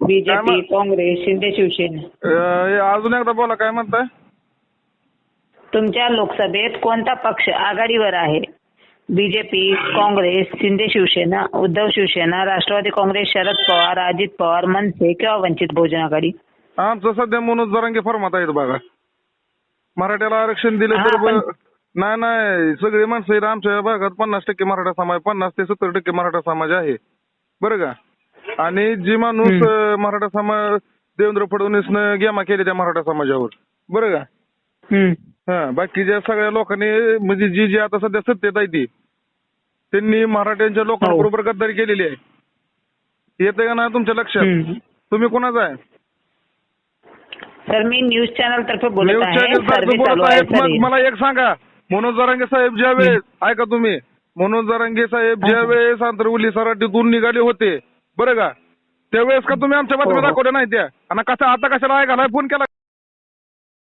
BJP? Congress Shinde Shiv Sena. अजून एकदा बोला काय म्हणताय? तुमच्या लोकसभेत कोणता पक्ष आघाडीवर आहे? बीजेपी काँग्रेस शिंदे शिवसेना उद्धव शिवसेना राष्ट्रवादी काँग्रेस शरद पवार अजित पवार मनसे किंवा वंचित बहुजन आघाडी? आमचं सध्या मनोज जरांगे फॉर्मात आहेत बघा. मराठ्याला आरक्षण दिलं हा, तर पण- नाही नाही सगळी माणसं आहेत आमच्या भागात पन्नास टक्के मराठा समाज पन्नास ते सत्तर टक्के मराठा समाज आहे. बरं का? आणि जी माणूस. अं, मराठा समाज देवेंद्र फडणवीसनं गेमा केली त्या मराठा समाजावर. बरं का? हम्म. हा बाकीच्या सगळ्या लोकांनी म्हणजे जी जी आता सध्या सत्तेत आहे ती त्यांनी मराठ्यांच्या लोकांबरोबर गद्दारी केलेली आहे. येते का नाही तुमच्या लक्षात? हम्म. तुम्ही कोणाचा आहे? सर मी न्यूज चॅनल तर्फे बोलत न्यूज आहे. चॅनल सर्वे सारखं चालू बोलत आहे आहेत सर. मग मला एक सांगा. मनोज जरांगे साहेब ज्यावेळेस ऐका तुम्ही. मनोज जरांगे साहेब हा. ज्यावेळेस आंतरवली सराटीतून निघाले होते बरं का? त्यावेळेस का तुम्ही आमच्या बातम्या हो, हो. दाखवल्या नाही त्या? आणि कशा आता कशाला ऐकायला? फोन केला